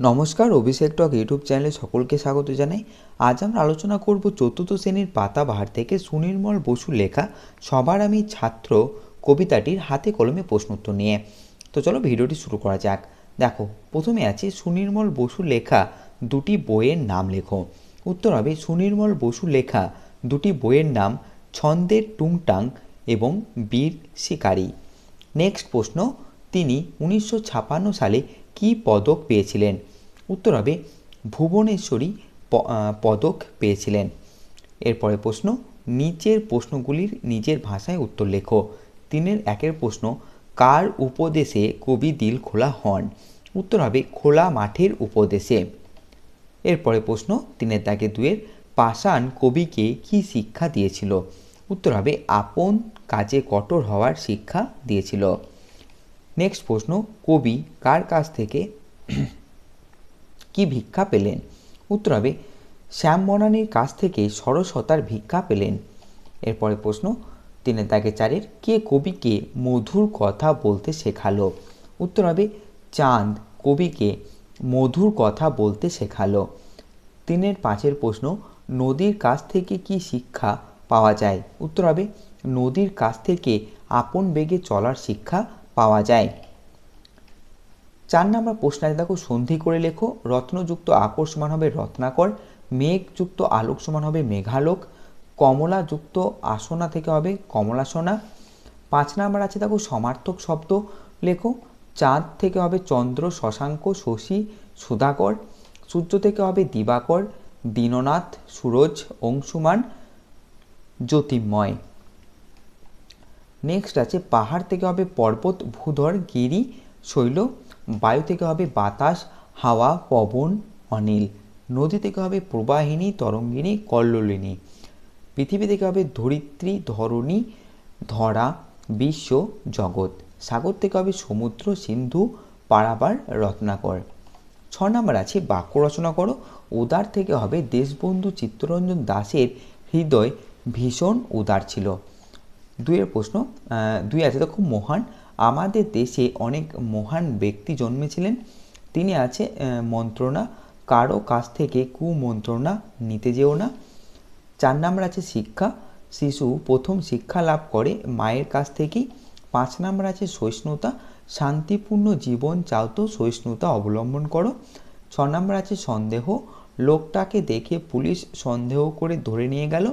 নমস্কার, অভিষেক টক ইউটিউব চ্যানেলে সকলকে স্বাগত জানাই। আজ আমরা আলোচনা করব চতুর্থ শ্রেণির পাতাবাহার থেকে সুনির্মল বসু লেখা সবার আমি ছাত্র কবিতাটির হাতে কলমে প্রশ্ন উত্তর নিয়ে। তো চলো ভিডিওটি শুরু করা যাক। দেখো, প্রথমে আছে সুনির্মল বসু লেখা দুটি বইয়ের নাম লেখো। উত্তর হবে সুনির্মল বসু লেখা দুটি বইয়ের নাম ছন্দের টুংটাং এবং বীর শিকারী। নেক্সট প্রশ্ন, তিনি উনিশশো সালে কী পদক পেয়েছিলেন? উত্তর হবে ভুবনেশ্বরী পদক পেয়েছিলেন। এরপরে প্রশ্ন, নিচের প্রশ্নগুলির নিজের ভাষায় উত্তর লেখো। তিনের একের প্রশ্ন, কার উপদেশে কবি দিল খোলা হন? উত্তর হবে খোলা মাঠের উপদেশে। এরপরে প্রশ্ন, তিনের দাগে দুয়ের পাষাণ কবিকে কি শিক্ষা দিয়েছিল? উত্তর হবে, আপন কাজে কঠোর হওয়ার শিক্ষা দিয়েছিল। নেক্সট প্রশ্ন, কবি কার কাছ থেকে কি ভিক্ষা পেলেন? উত্তর হবে, শ্যাম বনানীর কাছ থেকে সরসতার ভিক্ষা পেলেন। এরপরে প্রশ্ন তিনের দাগে চারের কে কবিকে মধুর কথা বলতে শেখালো? উত্তর হবে, চাঁদ কবিকে মধুর কথা বলতে শেখালো। তিনের পাঁচের প্রশ্ন, নদীর কাছ থেকে কি শিক্ষা পাওয়া যায়? উত্তর হবে, নদীর কাছ থেকে আপন বেগে চলার শিক্ষা পাওয়া যায়। চার নম্বর প্রশ্ন আছে, দেখো, সন্ধি করে লেখো, রত্নযুক্ত আকর সমান হবে রত্নাকর, মেঘযুক্ত আলোক সমান হবে মেঘালোক, কমলাযুক্ত আসনা থেকে হবে কমলাসনা। পাঁচ নম্বর আছে, দেখো, সমার্থক শব্দ, লেখো, চাঁদ থেকে হবে চন্দ্র, শশাঙ্ক, শশী, সুধাকর, সূর্য থেকে হবে দিবাকর, দীননাথ, সুরজ, অংশুমান, জ্যোতির্ময়। নেক্সট আছে, পাহাড় থেকে হবে পর্বত, ভূধর, গিরি, শৈল, বায়ু থেকে হবে বাতাস, হাওয়া, পবন, অনিল। নদী থেকে হবে প্রবাহিনী, তরঙ্গিনী, কল্লোলিনী। পৃথিবী থেকে হবে ধরিত্রী, ধরণী, ধরা, বিশ্ব, জগৎ। সাগর থেকে হবে সমুদ্র, সিন্ধু, পারাবার, রত্নাকর। ছ নম্বর আছে, বাক্য রচনা করো। উদার থেকে হবে দেশবন্ধু চিত্তরঞ্জন দাসের হৃদয় ভীষণ উদার ছিল। দুইয়ের প্রশ্ন দুই আছে তো খুব মহান। আমাদের দেশে অনেক মহান ব্যক্তি জন্মেছিলেন। তিনি আছে মন্ত্রণা। কারও কাছ থেকে কুমন্ত্রণা নিতে যেও না। চার নাম্বার আছে শিক্ষা। শিশু প্রথম শিক্ষা লাভ করে মায়ের কাছ থেকেই। পাঁচ নাম্বার আছে সহিষ্ণুতা। শান্তিপূর্ণ জীবন চাও তো সহিষ্ণুতা অবলম্বন করো। ছ নাম্বার আছে সন্দেহ। লোকটাকে দেখে পুলিশ সন্দেহ করে ধরে নিয়ে গেল।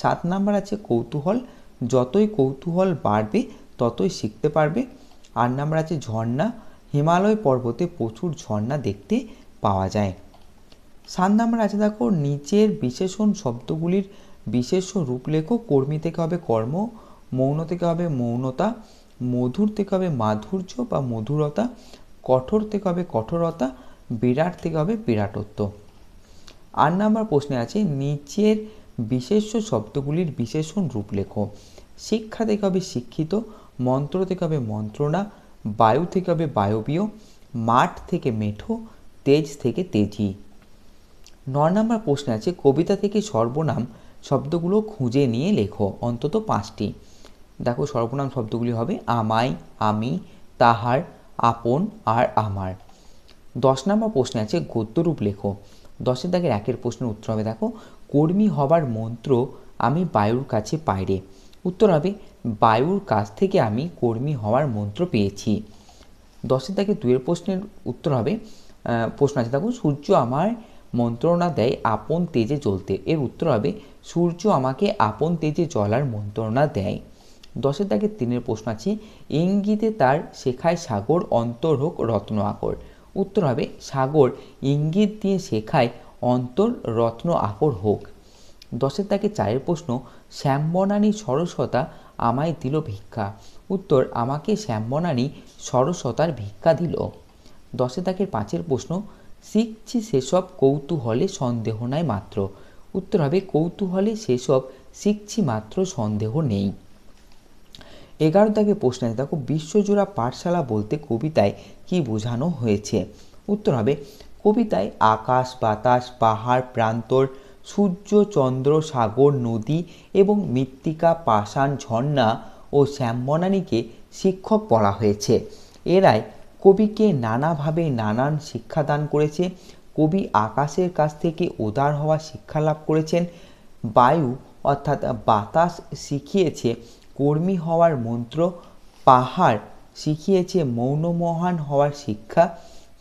সাত নাম্বার আছে কৌতূহল। যতই কৌতূহল বাড়বে, ততই শিখতে পারবে। আট নাম্বার আছে ঝর্ণা। হিমালয় পর্বতে প্রচুর ঝর্ণা দেখতে পাওয়া যায়। সাত নাম্বার আছে দেখো, নিচের বিশেষণ শব্দগুলির বিশেষ্য রূপ লেখো কর্মী থেকে হবে কর্ম, মৌন থেকে হবে মৌনতা, মধুর থেকে হবে মাধুর্য বা মধুরতা, কঠোর থেকে হবে কঠোরতা, বিরাট থেকে হবে বিরাটত্ব। আট নাম্বার প্রশ্নে আছে, নিচের বিশেষ্য শব্দগুলির বিশেষণ রূপ লেখো শিক্ষা থেকে হবে শিক্ষিত, মন্ত্র থেকে হবে মন্ত্রণা, বায়ু থেকে হবে বায়বীয়, মাঠ থেকে মেঠো, তেজ থেকে তেজি। ন নম্বর প্রশ্নে আছে, কবিতা থেকে সর্বনাম শব্দগুলো খুঁজে নিয়ে লেখো, অন্তত পাঁচটি। দেখো সর্বনাম শব্দগুলি হবে আমায়, আমি, তাহার, আপন আর আমার। দশ নম্বর প্রশ্নে আছে গদ্যরূপ লেখো দশের দাগের একের প্রশ্নের উত্তর হবে, দেখো, কর্মী হবার মন্ত্র আমি বায়ুর কাছে পাইরে উত্তর হবে, বায়ুর কাছ থেকে আমি কর্মী হওয়ার মন্ত্র পেয়েছি। দশের দাগে দুয়ের প্রশ্নের উত্তর হবে প্রশ্ন আছে, দেখো, সূর্য আমার মন্ত্রণা দেয় আপন তেজে জ্বলতে। এর উত্তর হবে, সূর্য আমাকে আপন তেজে জ্বলার মন্ত্রণা দেয়। দশের দাগে তিনের প্রশ্ন আছে, ইঙ্গিতে তার শেখায় সাগর অন্তর হোক রত্ন আকর। উত্তর হবে সাগর। ইঙ্গিত দিয়ে শেখায় অন্তর রত্ন আকর হোক। দশের তাকে চারের প্রশ্ন শ্যামবনানী সরস্বতা আমায় দিল ভিক্ষা? উত্তর, আমাকে শ্যামবনানী সরস্বতার ভিক্ষা দিল। দশে তাকে পাঁচের প্রশ্ন, শিখছি সেসব কৌতূহলে সন্দেহ নাই মাত্র। উত্তর হবে, কৌতূহলে সেসব শিখছি মাত্র সন্দেহ নেই। এগারো দাগে প্রশ্ন দেখো, বিশ্বজোড়া পাঠশালা বলতে কবিতায় কি বোঝানো হয়েছে? উত্তর হবে, কবিতায় আকাশ, বাতাস, পাহাড়, প্রান্তর, সূর্য, চন্দ্র, সাগর, নদী এবং মৃত্তিকা, পাষাণ, ঝর্ণা ও শ্যামবনানীকে শিক্ষক বলা হয়েছে। এরাই কবিকে নানাভাবে নানান শিক্ষাদান করেছে। কবি আকাশের কাছ থেকে উদার হওয়া শিক্ষা লাভ করেছেন। বায়ু অর্থাৎ বাতাস শিখিয়েছে। কর্মী হওয়ার মন্ত্র পাহাড় শিখিয়েছে মৌনমহান হওয়ার শিক্ষা।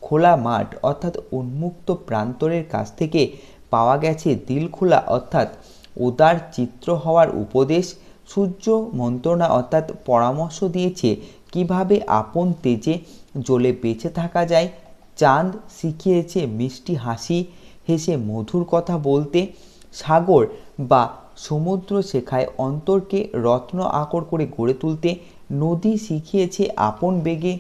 খোলা মাঠ অর্থাৎ উন্মুক্ত প্রান্তরের কাছ থেকে পাওয়া গেছে দিল খোলা অর্থাৎ উদার চিত্র হওয়ার উপদেশ। সূর্য মন্ত্রণা অর্থাৎ পরামর্শ দিয়েছে কীভাবে আপন তেজে জ্বলে বেঁচে থাকা যায়। চাঁদ শিখিয়েছে মিষ্টি হাসি, হেসে মধুর কথা বলতে। সাগর বা সমুদ্র শেখায় অন্তরকে রত্ন আকর করে গড়ে তুলতে, নদী শিখিয়েছে আপন বেগে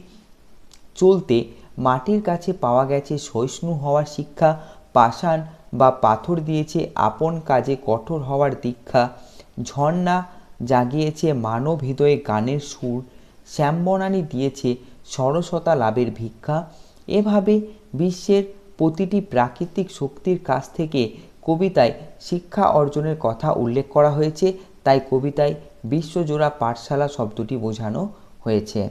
চলতে, মাটির কাছে পাওয়া গেছে সহিষ্ণু হওয়ার শিক্ষা, পাষাণ বা পাথর দিয়েছে আপন কাজে কঠোর হওয়ার দীক্ষা, ঝর্ণা জাগিয়েছে মানব হৃদয়ে গানের সুর, শ্যামবনানী দিয়েছে সরসতা লাভের ভিক্ষা। এভাবে বিশ্বের প্রতিটি প্রাকৃতিক শক্তির কাছ থেকে কবিতায় শিক্ষা অর্জনের কথা উল্লেখ করা হয়েছে, তাই কবিতায় বিশ্বজোড়া পাঠশালা শব্দটি বোঝানো হয়েছে।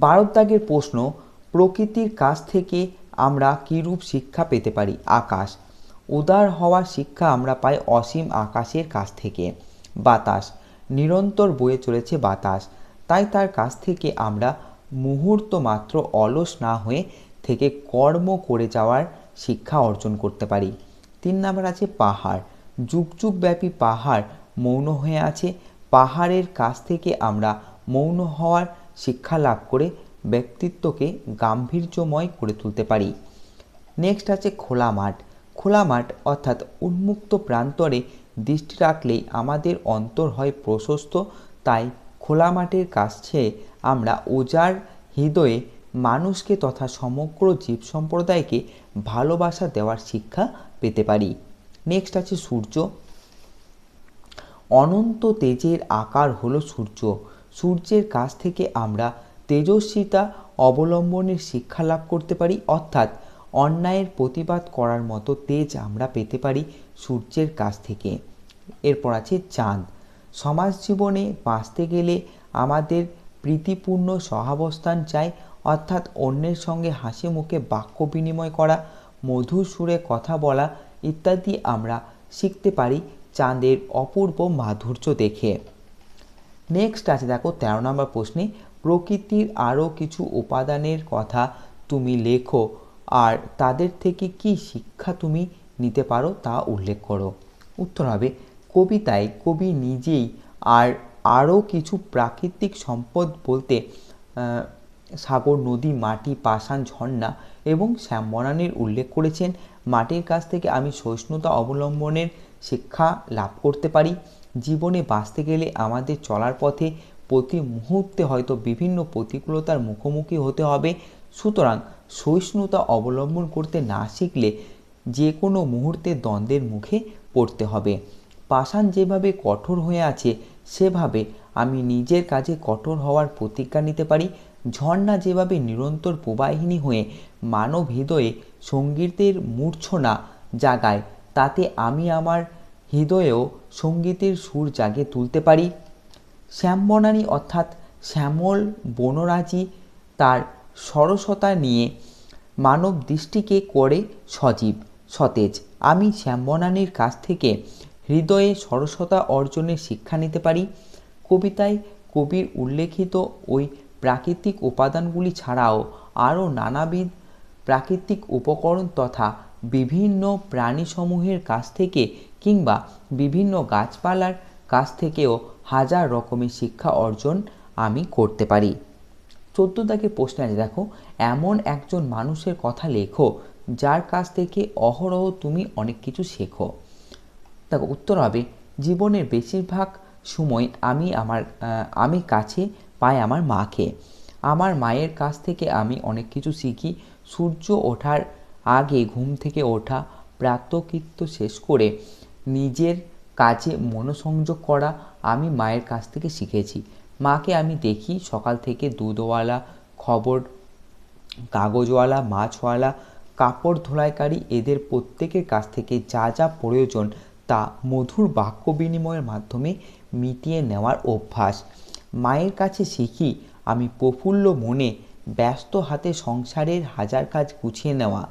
ভারতদাগের প্রশ্ন, প্রকৃতির কাছ থেকে আমরা কীরূপ শিক্ষা পেতে পারি? আকাশ। উদার হওয়ার শিক্ষা আমরা পাই অসীম আকাশের কাছ থেকে। বাতাস। নিরন্তর বয়ে চলেছে বাতাস। তাই তার কাছ থেকে আমরা মুহূর্ত মাত্র অলস না হয়ে থেকে কর্ম করে যাওয়ার শিক্ষা অর্জন করতে পারি। তিন নাম্বার আছে পাহাড়। যুগ যুগ ব্যাপী পাহাড় মৌন হয়ে আছে। পাহাড়ের কাছ থেকে আমরা মৌন হওয়ার শিক্ষা লাভ করে ব্যক্তিত্বকে গাম্ভীর্যময় করে তুলতে পারি। নেক্সট আছে খোলা মাঠ। খোলা মাঠ অর্থাৎ উন্মুক্ত প্রান্তরে দৃষ্টি রাখলেই আমাদের অন্তর হয় প্রশস্ত। তাই খোলা মাঠের কাছে আমরা ওজার হৃদয়ে মানুষকে তথা সমগ্র জীব সম্প্রদায়কে ভালোবাসা দেওয়ার শিক্ষা পেতে পারি। নেক্সট আছে সূর্য। অনন্ত তেজের আকার হলো সূর্য। সূর্যের কাছ থেকে আমরা তেজস্বিতা অবলম্বনের শিক্ষা লাভ করতে পারি। অর্থাৎ অন্যায়ের প্রতিবাদ করার মতো তেজ আমরা পেতে পারি সূর্যের কাছ থেকে। এরপর আছে চাঁদ। সমাজ জীবনে বাঁচতে গেলে আমাদের প্রীতিপূর্ণ সহাবস্থান চাই। অর্থাৎ অন্যের সঙ্গে হাসি মুখে বাক্য বিনিময় করা, মধুর সুরে কথা বলা ইত্যাদি আমরা শিখতে পারি চাঁদের অপূর্ব মাধুর্য দেখে। নেক্সট আছে দেখো তেরো নম্বর প্রশ্নে, প্রকৃতির আরও কিছু উপাদানের কথা তুমি লেখো, আর তাদের থেকে কি শিক্ষা তুমি নিতে পারো তা উল্লেখ করো। উত্তর হবে, কবিতায় কবি নিজেই আর আরও কিছু প্রাকৃতিক সম্পদ বলতে সাগর, নদী, মাটি, পাষাণ, ঝর্ণা এবং শ্যামবনানীর উল্লেখ করেছেন। মাটির কাছ থেকে আমি সহিষ্ণুতা অবলম্বনের শিক্ষা লাভ করতে পারি। জীবনে বাঁচতে গেলে আমাদের চলার পথে প্রতি মুহূর্তে হয়তো বিভিন্ন প্রতিকূলতার মুখোমুখি হতে হবে। সুতরাং সহিষ্ণুতা অবলম্বন করতে না শিখলে যে কোনো মুহূর্তে দ্বন্দ্বের মুখে পড়তে হবে। পাষাণ যেভাবে কঠোর হয়ে আছে, সেভাবে আমি নিজের কাজে কঠোর হওয়ার প্রতিজ্ঞা নিতে পারি। ঝর্ণা যেভাবে নিরন্তর প্রবাহিনী হয়ে মানব হৃদয়ে সঙ্গীতের মূর্ছনা জাগায়, তাতে আমি আমার হৃদয়েও সঙ্গীতের সুর জাগে তুলতে পারি। শ্যামবনানী অর্থাৎ শ্যামল বনরাজি তার সরসতা নিয়ে মানব দৃষ্টিকে করে সজীব, সতেজ। আমি শ্যামবনানীর কাছ থেকে হৃদয়ে সরসতা অর্জনের শিক্ষা নিতে পারি। কবিতায় কবির উল্লেখিত ওই প্রাকৃতিক উপাদানগুলি ছাড়াও আরও নানাবিধ প্রাকৃতিক উপকরণ তথা বিভিন্ন প্রাণীসমূহের কাছ থেকে কিংবা বিভিন্ন গাছপালার কাছ থেকেও হাজার রকমের শিক্ষা অর্জন আমি করতে পারি। চোদ্দ প্রশ্ন আছে, দেখো, এমন একজন মানুষের কথা লেখো যার কাছ থেকে অহরহ তুমি অনেক কিছু শেখো। দেখো, উত্তর হবে, জীবনের বেশিরভাগ সময় আমি আমার আমি কাছে পাই আমার মাকে। আমার মায়ের কাছ থেকে আমি অনেক কিছু শিখি। সূর্য ওঠার আগে ঘুম থেকে ওঠা, প্রাতকৃত্য শেষ করে নিজের কাজে মনোসংযোগ করা আমি মায়ের কাছ থেকে শিখেছি। মাকে আমি দেখি সকাল থেকে দুধওয়ালা, খবর কাগজওয়ালা, মাছওয়ালা, কাপড় ধোলাইকারী এদের প্রত্যেকের কাছ থেকে যা যা প্রয়োজন তা মধুর বাক্য বিনিময়ের মাধ্যমে মিটিয়ে নেওয়ার অভ্যাস। মায়ের কাছে শিখি আমি প্রফুল্ল মনে ব্যস্ত হাতে সংসারের হাজার কাজ গুছিয়ে নেওয়া।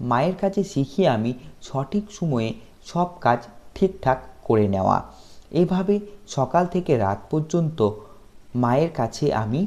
মায়ের কাছে শিখি আমি সঠিক সময়ে সব কাজ ঠিকঠাক করে নেওয়া। এভাবে সকাল থেকে রাত পর্যন্ত মায়ের কাছে আমি